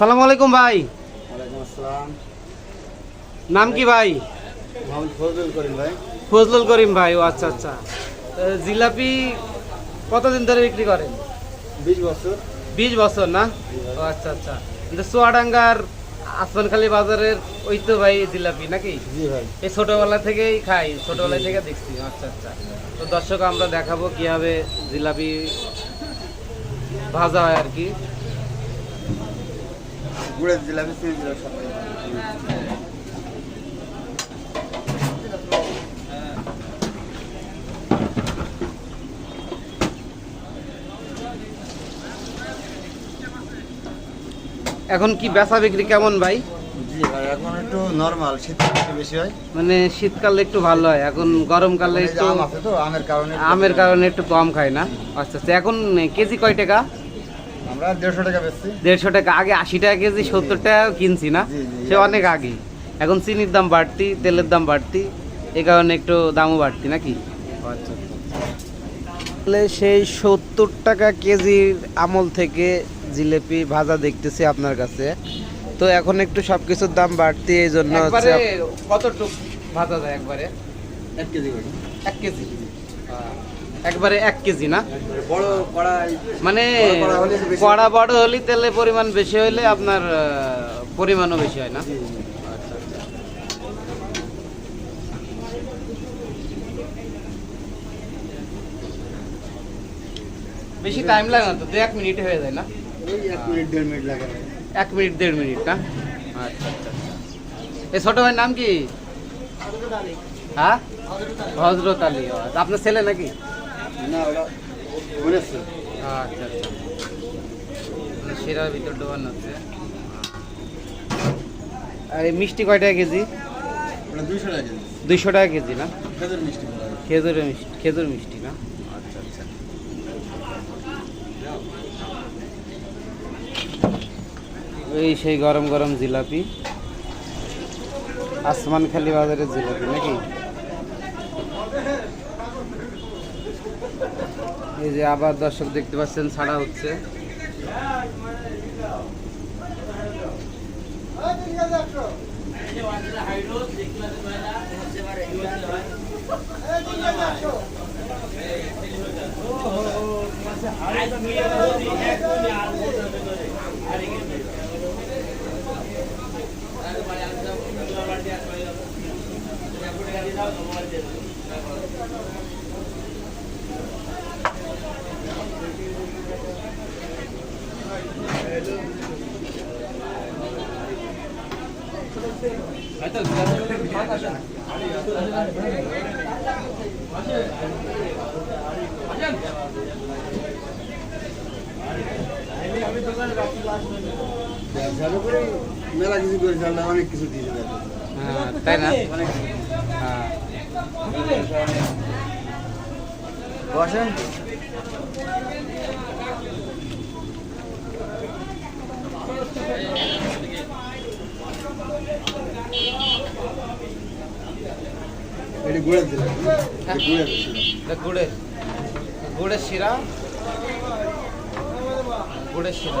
আসসালামু আলাইকুম ভাই। আসসালাম। নাম কি ভাই? ফজলুল করিম ভাই। ফজলুল করিম ভাই ও আচ্ছা আচ্ছা। জিলাপি কতদিন ধরে বিক্রি করেন? বিশ বছর। বিশ বছর না? ও আচ্ছা আচ্ছা। চুয়াডাঙ্গার আসমানখালী বাজারের ওই তো ভাই জিলাপি নাকি? এই ছোটবেলা থেকেই খাই ছোটবেলা থেকে দেখছি আচ্ছা আচ্ছা। তো দর্শক আমরা দেখাবো কীভাবে জিলাপি ভাজা হয় আর কি। গুড়ের জিলাপি চিনি জিলাপি সব এখন কি বেচা বিক্রি কেমন ভাই? জি ভাই এখন একটু নর্মাল একটু বেশি হয়। মানে শীতকালে একটু ভালো হয় এখন গরমকালে একটু আম আছে তো আমের কারণে একটু আমের কারণে একটু কম খায় না। আচ্ছা আচ্ছা এখন কেজি কয় টাকা? আমরা দেড়শো টাকা বেচছি। দেড়শো টাকা আগে আশি টাকা কেজি সত্তর টাকা কিনছি না। সে অনেক আগে। এখন চিনির দাম বাড়তি তেলের দাম বাড়তি এই কারণে একটু দামও বাড়তি নাকি? আচ্ছা তাহলে সেই সত্তর টাকা কেজির আমল থেকে জিলেপি ভাজা দেখতেছি আপনার কাছে। তো এখন একটু সব কিছুর দাম বাড়তি এই জন্য হচ্ছে ভাজা যায় একবারে? এক কেজি এক কেজি। একবারে এক কেজি না? মানে কড়া বেশি- বড় হলে তেলের পরিমাণ বেশি হলে আপনার পরিমাণও বেশি হয় না। আচ্ছা আচ্ছা। বেশি টাইম লাগে না তো? দু এক মিনিটে হয়ে যায় না? এক মিনিট দেড় মিনিট লাগে। এক মিনিট দেড় মিনিট না? আচ্ছা আচ্ছা আচ্ছা। এই ছোট ভাইয়ের নাম কি? হ্যাঁ? হজরত আলী। আচ্ছা, আপনার ছেলে নাকি? না ওটা ঘুরেছে আচ্ছা আচ্ছা। মানে ভিতর হচ্ছে। আর এই মিষ্টি কয় টাকা কেজি? দুইশো টাকা কেজি। দুইশো টাকা কেজি না? খেজুর মিষ্টি খেজুরের মিষ্টি খেজুর মিষ্টি না? আচ্ছা আচ্ছা। এই সেই গরম গরম জিলাপি। আসমান খালি বাজারের জিলাপি নাকি? এই যে আবার দর্শক দেখতে পাচ্ছেন ছাড়া হচ্ছে। উপরে মেলা কিছু করে চালটা অনেক কিছু দিয়েছে তাই না বসেন এটি গুড়ের দিলাম গুড়ের এটা গুড়ের। গুড়ের শিরা। গুড়ের শিরা।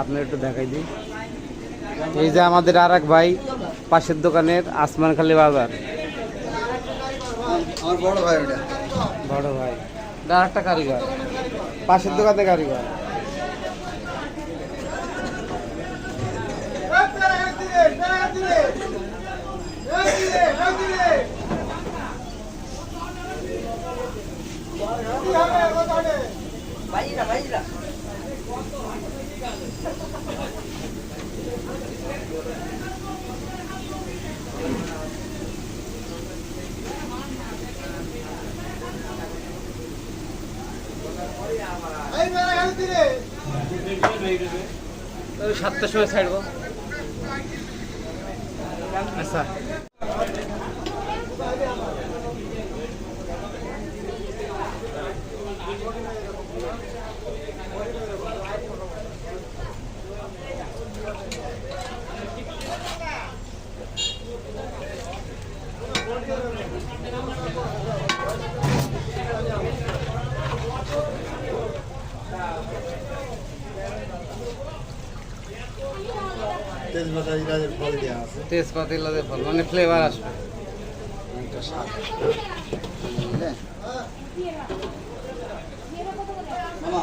আপনার একটু দেখাই দিই এই যে আমাদের আর এক ভাই পাশের দোকানের আসমানখালী বাজার আমার বড় ভাই ওটা বড় ভাই আর একটা কারিগর পাশের দোকানে কারিগর সাতটার সময় ছাড়বো। আচ্ছা। তেজপাতা ইরাদের ফল দেওয়া আছে তেজপাতা ইলাদে ফল মানে ফ্লেভার আসবে। একটা মামা